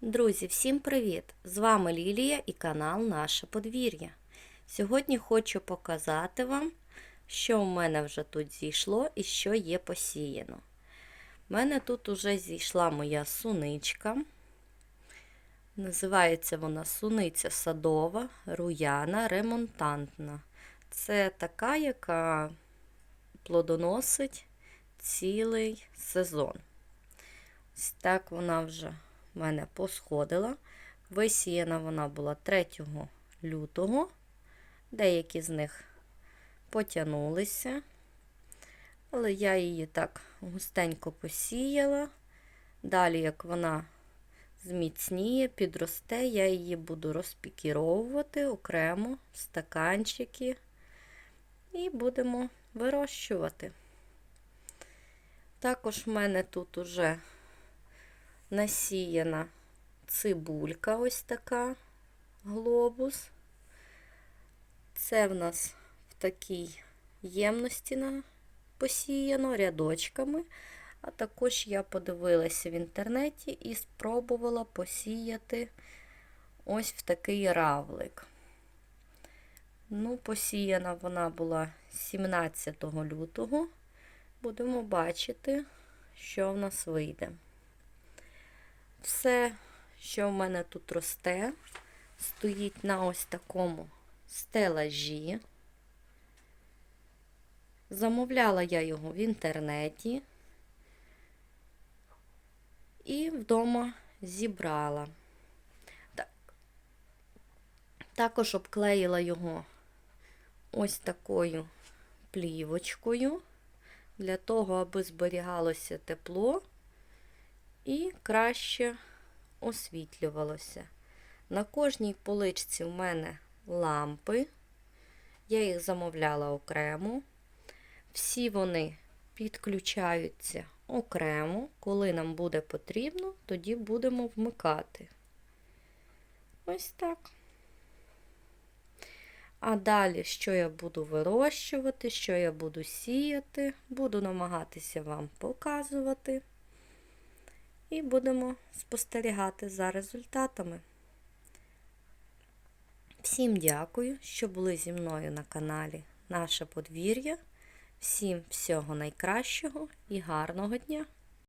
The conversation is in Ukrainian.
Друзі, всім привіт! З вами Лілія і канал Наше подвір'я. Сьогодні хочу показати вам, що в мене вже тут зійшло і що є посіяно. У мене тут уже зійшла моя суничка. Називається вона суниця садова, руяна, ремонтантна. Це така, яка плодоносить цілий сезон. Ось так вона вже в мене посходила. Висіяна вона була 3 лютого. Деякі з них потягнулися. Але я її так густенько посіяла. Далі, як вона зміцніє, підросте, я її буду розпікіровувати окремо в стаканчики і будемо вирощувати. Також в мене тут уже насіяна цибулька, ось така глобус. Це в нас в такій ємності посіяно рядочками. А також я подивилася в інтернеті і спробувала посіяти ось в такий равлик. Ну, посіяна вона була 17 лютого. Будемо бачити, що в нас вийде. Все, що в мене тут росте, стоїть на ось такому стелажі. Замовляла я його в інтернеті і вдома зібрала. Також обклеїла його ось такою плівочкою, для того, аби зберігалося тепло і краще освітлювалося. На кожній поличці в мене лампи, я їх замовляла окремо. Всі вони підключаються окремо. Коли нам буде потрібно, тоді будемо вмикати. Ось так. А далі, що я буду вирощувати, що я буду сіяти, буду намагатися вам показувати. І будемо спостерігати за результатами. Всім дякую, що були зі мною на каналі Наше подвір'я. Всім всього найкращого і гарного дня!